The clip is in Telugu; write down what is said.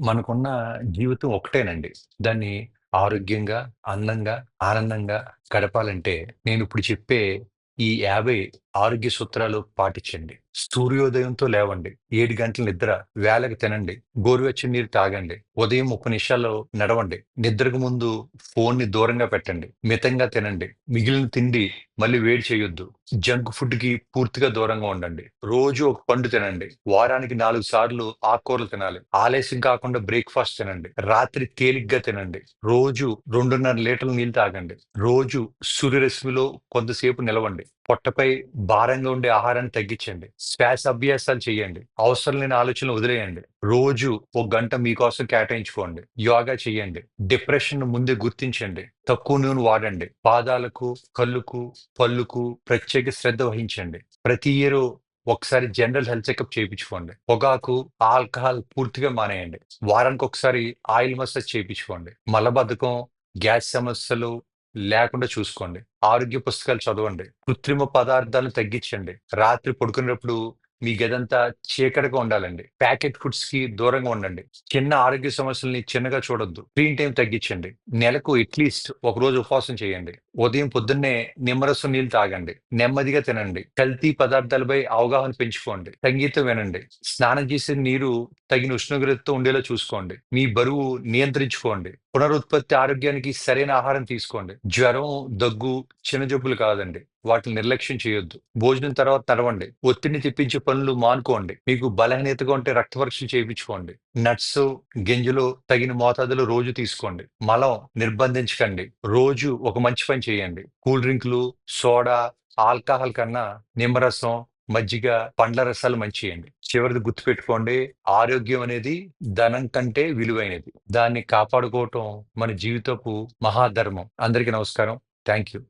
మనకున్న జీవితం ఒకటేనండి. దాన్ని ఆరోగ్యంగా, అందంగా, ఆనందంగా గడపాలంటే నేనిప్పుడు చెప్పే ఈ 50 ఆరోగ్య సూత్రాలు పాటించండి. సూర్యోదయంతో లేవండి. ఏడు గంటల నిద్ర, వేళకి తినండి, గోరువెచ్చని నీరు తాగండి, ఉదయం 30 నిమిషాలు నడవండి, నిద్రకు ముందు ఫోన్‌ని దూరంగా పెట్టండి, మితంగా తినండి, మిగిలిన తిండి మళ్ళీ వేడి చేయొద్దు, జంక్ ఫుడ్కి పూర్తిగా దూరంగా ఉండండి, రోజు ఒక పండు తినండి, వారానికి నాలుగు సార్లు ఆకుకూరలు తినాలి, ఆలస్యం కాకుండా బ్రేక్‌ఫాస్ట్ తినండి, రాత్రి తేలిగ్గా తినండి, రోజు 2.5 లీటర్ల నీళ్ళు తాగండి, రోజు సూర్యరశ్మిలో కొంతసేపు నిలవండి, పొట్టపై భారంగా ఉండే ఆహారాన్ని తగ్గించండి, శ్వాస అభ్యాసాలు చేయండి, అవసరం లేని ఆలోచనలు వదిలేయండి, రోజు ఒక గంట మీకోసం కేటాయించుకోండి, యోగా చేయండి, డిప్రెషన్ ముందే గుర్తించండి, తక్కువ నూనె వాడండి, పాదాలకు, కళ్ళుకు, పళ్ళుకు ప్రత్యేక శ్రద్ధ వహించండి. ప్రతి ఇయరు ఒకసారి జనరల్ హెల్త్ చెకప్ చేయించుకోండి. పొగాకు, ఆల్కహాల్ పూర్తిగా మానేయండి. వారానికి ఒకసారి ఆయిల్ మసాజ్ చేయించుకోండి. మలబద్ధకం, గ్యాస్ సమస్యలు లేకుండా చూసుకోండి. ఆరోగ్య పుస్తకాలు చదవండి. కృత్రిమ పదార్థాలను తగ్గించండి. రాత్రి పడుకునేటప్పుడు మీ గదంతా చీకటిగా ఉండాలండి. ప్యాకెట్ ఫుడ్స్‌కి దూరంగా ఉండండి. చిన్న ఆరోగ్య సమస్యల్ని చిన్నగా చూడొద్దు. స్క్రీన్ టైం తగ్గించండి. నెలకు అట్‌లీస్ట్ ఒక రోజు ఉపవాసం చేయండి. ఉదయం పొద్దున్నే నిమ్మరసం నీళ్ళు తాగండి. నెమ్మదిగా తినండి. కల్తీ పదార్థాలపై అవగాహన పెంచుకోండి. సంగీతం వినండి. స్నానం చేసే నీరు తగిన ఉష్ణోగ్రతతో ఉండేలా చూసుకోండి. మీ బరువు నియంత్రించుకోండి. పునరుత్పత్తి ఆరోగ్యానికి సరైన ఆహారం తీసుకోండి. జ్వరం, దగ్గు చిన్న జబ్బులు కాదండి. వాటిని నిర్లక్ష్యం చేయొద్దు. భోజనం తర్వాత తడవండి ఒత్తిడిని తెప్పించే పనులు మానుకోండి. మీకు బలహీనతగా ఉంటే రక్త పరీక్షలు చేయించుకోండి. నట్స్, గింజలు తగిన మోతాదులో రోజు తీసుకోండి. మలం నిర్బంధించకండి. రోజు ఒక మంచి పని చేయండి. కూల్ డ్రింక్లు సోడా, ఆల్కహాల్ కన్నా నిమ్మరసం, మజ్జిగ, పండ్ల రసాలు మంచియండి. చివరిది గుర్తుపెట్టుకోండి. ఆరోగ్యం అనేది ధనం కంటే విలువైనది. దాన్ని కాపాడుకోవటం మన జీవితపు మహాధర్మం. అందరికీ నమస్కారం. Thank you.